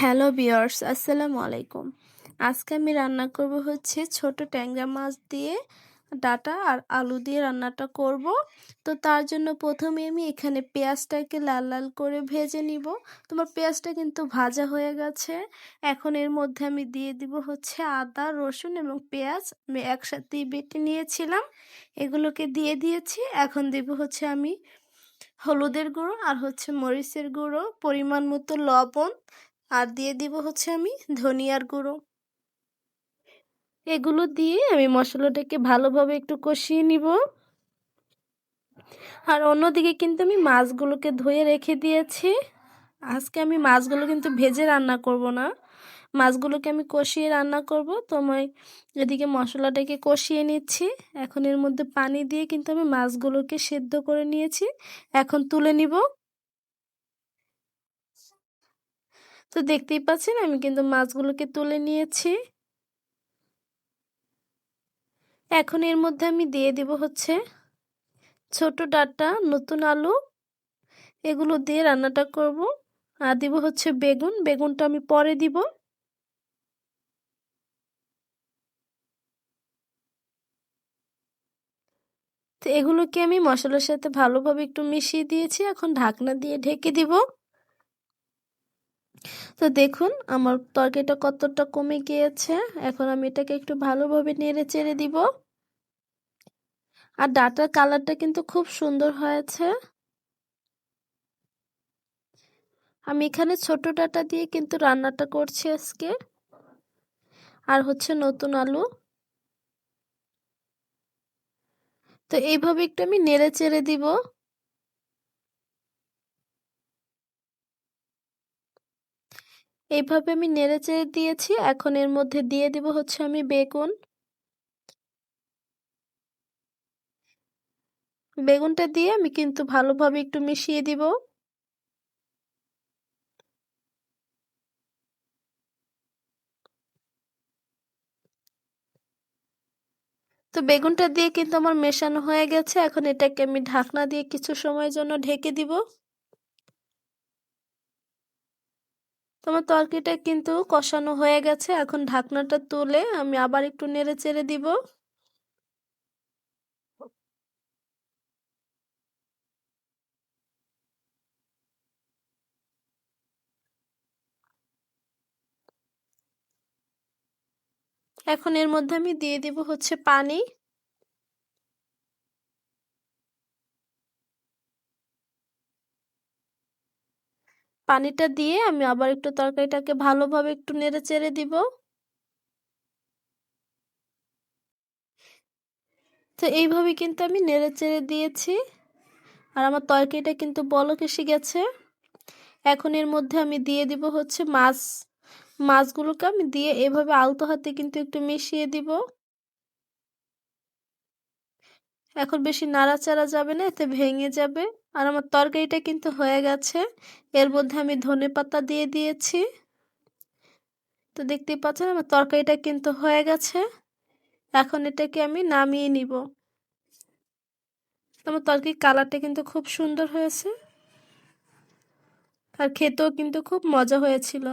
Hello বিয়ার্স আসসালামু আলাইকুম। আজকে আমি রান্না করব হচ্ছে ছোট ট্যাংরা মাছ দিয়ে ডাটা আর আলু দিয়ে রান্নাটা করব। তো তার জন্য প্রথমে আমি এখানে পেঁয়াজটাকে লাল লাল করে ভেজে নিব। তোমার পেঁয়াজটা কিন্তু ভাজা হয়ে গেছে। এখন এর মধ্যে আমি দিয়ে দিব হচ্ছে আদা, রসুন এবং পেঁয়াজ। আমি একসাথেই বেটে নিয়েছিলাম। এগুলোকে দিয়ে দিয়েছি। এখন দিব হচ্ছে আমি হলুদের গুঁড়ো আর হচ্ছে মরিচের গুঁড়ো, পরিমাণ মতো লবণ। আর দিয়ে দিব হচ্ছে আমি ধনিয়ার গুঁড়ো। এগুলো দিয়ে আমি মশলাটাকে ভালোভাবে একটু কষিয়ে নিব। আর অন্যদিকে কিন্তু আমি মাছগুলোকে ধুয়ে রেখে দিয়েছি। আজকে আমি মাছগুলো কিন্তু ভেজে রান্না করব না। মাছগুলোকে আমি কষিয়ে রান্না করব। তো আমি এদিকে মশলাটাকে কষিয়ে নিচ্ছি। এখন এর মধ্যে পানি দিয়ে কিন্তু আমি মাছগুলোকে সেদ্ধ করে নিয়েছি। এখন তুলে নিব। তো দেখতেই পাচ্ছেন আমি কিন্তু মাছগুলোকে তুলে নিয়েছি। এখন এর মধ্যে আমি দিয়ে দিব হচ্ছে ছোট ডাটা, নতুন আলু। এগুলো দিয়ে রান্নাটা করব। আর দিব হচ্ছে বেগুন। বেগুনটা আমি পরে দিব। তো এগুলোকে আমি মশলার সাথে ভালোভাবে একটু মিশিয়ে দিয়েছি। এখন ঢাকনা দিয়ে ঢেকে দিব। তো দেখুন, আমার তরকারিটা কতটা কমে গিয়েছে। এখন আমি এটাকে একটু ভালোভাবে নেড়ে চেড়ে দিব। আর ডাটার কালারটা কিন্তু খুব সুন্দর হয়েছে। আমি এখানে ছোট ডাটা দিয়ে কিন্তু রান্নাটা করছি আজকে। আর হচ্ছে নতুন আলু। তো এইভাবে একটু আমি নেড়ে চেড়ে দিব। এইভাবে আমি নেড়ে চেড়ে দিয়েছি, এখন এর মধ্যে দিয়ে দিব হচ্ছে আমি বেগুন। বেগুনটা দিয়ে আমি কিন্তু ভালোভাবে একটু মিশিয়ে দিব। তো বেগুনটা দিয়ে কিন্তু আমার মেশানো হয়ে গেছে, এখন এটাকে আমি ঢাকনা দিয়ে কিছু সময়ের জন্য ঢেকে দিব। তোমার তরকারিটা কিন্তু কষানো হয়ে গেছে। এখন ঢাকনাটা তুলে আমি আবার একটু নেড়ে চেড়ে দিব। এখন এর মধ্যে আমি দিয়ে দিব হচ্ছে পানি। পানিটা দিয়ে আমি আবার একটু তরকারিটাকে ভালোভাবে একটু নেড়ে চেড়ে দিব। তো এইভাবে কিন্তু আমি নেড়ে চেড়ে দিয়েছি। আর আমার তরকারিটা কিন্তু বলক এসে গেছে। এখন এর মধ্যে আমি দিয়ে দিব হচ্ছে মাছ। মাছগুলোকে আমি দিয়ে এভাবে আলতো হাতে কিন্তু একটু মিশিয়ে দিব। এখন বেশি নাড়াচাড়া যাবে না, এতে ভেঙে যাবে। আর আমার তরকারিটা কিন্তু হয়ে গেছে। এর মধ্যে আমি ধনে পাতা দিয়ে দিয়েছি। তো দেখতেই পাচ্ছেন আমার তরকারিটা কিন্তু হয়ে গেছে। এখন এটাকে আমি নামিয়ে নিব। আমার তরকারির কালারটা কিন্তু খুব সুন্দর হয়েছে। আর খেতেও কিন্তু খুব মজা হয়েছিল।